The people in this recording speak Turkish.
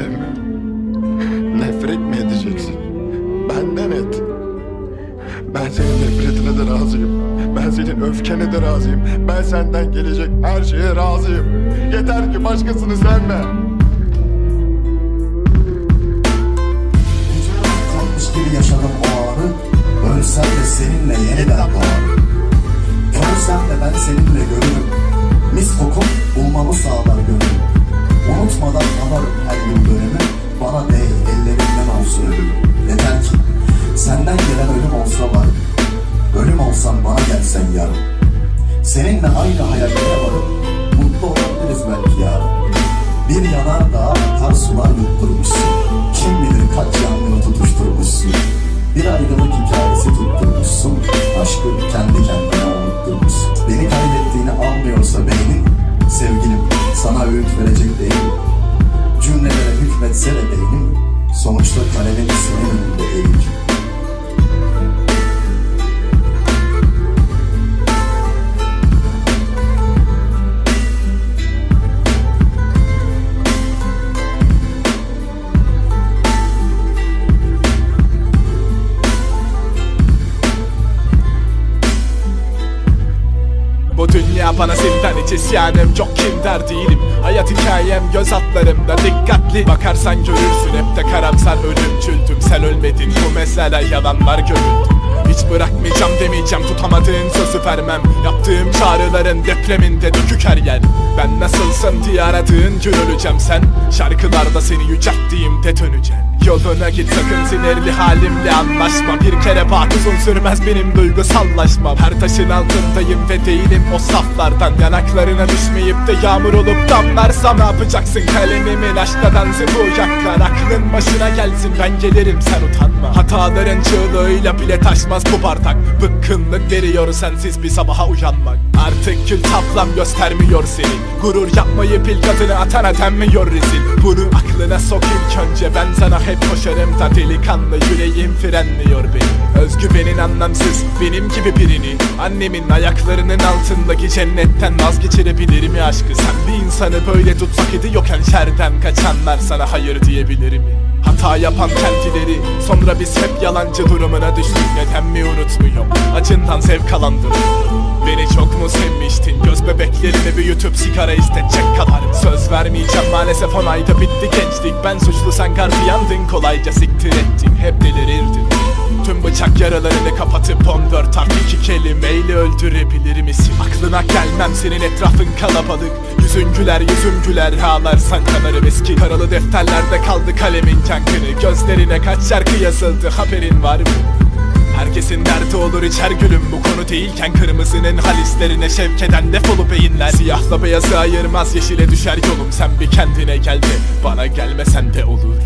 sevmiyorum. Nefret mi edeceksin? Benden et. Ben senin nefretine de razıyım. Ben senin öfkene de razıyım. Ben senden gelecek her şeye razıyım. Yeter ki başkasını sevme. Seninle aynı hayallere varıp Mutlu olabiliriz belki yarın. Bir yanar dağa akar sular yutturmuşsun. Kim bilir kaç yangını tutuşturmuşsun. Bir ayrılık hikayesi tutturmuşsun. Aşkı kendi kendine unutturmuşsun. Beni kaybettiğini anlıyorsa beynin Bu dünya bana zindan hiç isyanım Çok kindar değilim. Hayat hikayem göz altlarımda dikkatli Bakarsan görürsün. Hep de karamsar ölümcüldüm Sen ölmedin. Bu mesele yalanlar görüldü hiç bırakmayacağım demeyeceğim tutamadığın sözü vermem. Yaptığım çağrıların depreminde dökük her yer. Ben nasılsın diye aradığın gün öleceğim. Sen Şarkılarda seni yücelttiğimde döneceğim. Yoluna git sakın sinirli halimle anlaşma. Bir kere bak uzun sürmez benim duygusallaşmam. Her taşın altındayım ve değilim o saflardan Yanaklarına düşmeyip de yağmur olup damlarsam Ne yapacaksın? Kalemimin aşkla dansı bu yaklar Aklın başına gelsin. Ben gelirim sen utanma. Hataların çığlığıyla bile taşmaz bu bardak. Bıkkınlık veriyor sensiz bir sabaha uyanmak. Artık kül taplam göstermiyor seni. Gurur yapmayı pil kadını atana denmiyor rezil. Bunu aklına sok ilk önce ben sana hep koşarım. Da Delikanlı yüreğim frenliyor beni Özgüvenin anlamsız benim gibi birini. Annemin ayaklarının altındaki cennetten vazgeçirebilir mi aşkı. Sen bir insanı böyle tutsak idi yokken şerden kaçanlar sana hayır diyebilir mi? Hata yapan kendileri Sonra biz hep yalancı durumuna düştük. Neden mi unutmuyorum Acından zevk alandım Beni çok mu sevmiştin? Göz bebeklerimi büyütüp sigara istetecek kadar. Söz vermeyeceğim maalesef on ayda bitti gençlik. Ben suçlu sen gardiyandın kolayca siktir ettin. Hep delirirdin Tüm bıçak yaralarını kapatıp 14 artı iki kelimeyle öldürebilir misin? Aklına gelmem senin etrafın kalabalık. Yüzün güler yüzüm güler ağlarsan kanarım eski. Karalı defterlerde kaldı kalemin yankını Gözlerine kaç şarkı yazıldı haberin var mı? Herkesin derdi olur içer gülüm. Bu konu değilken Kırmızının halislerine şevk eden defolu beyinler. Siyahla beyazı ayırmaz yeşile düşer yolum. Sen bir kendine gel de bana gelmesen de olur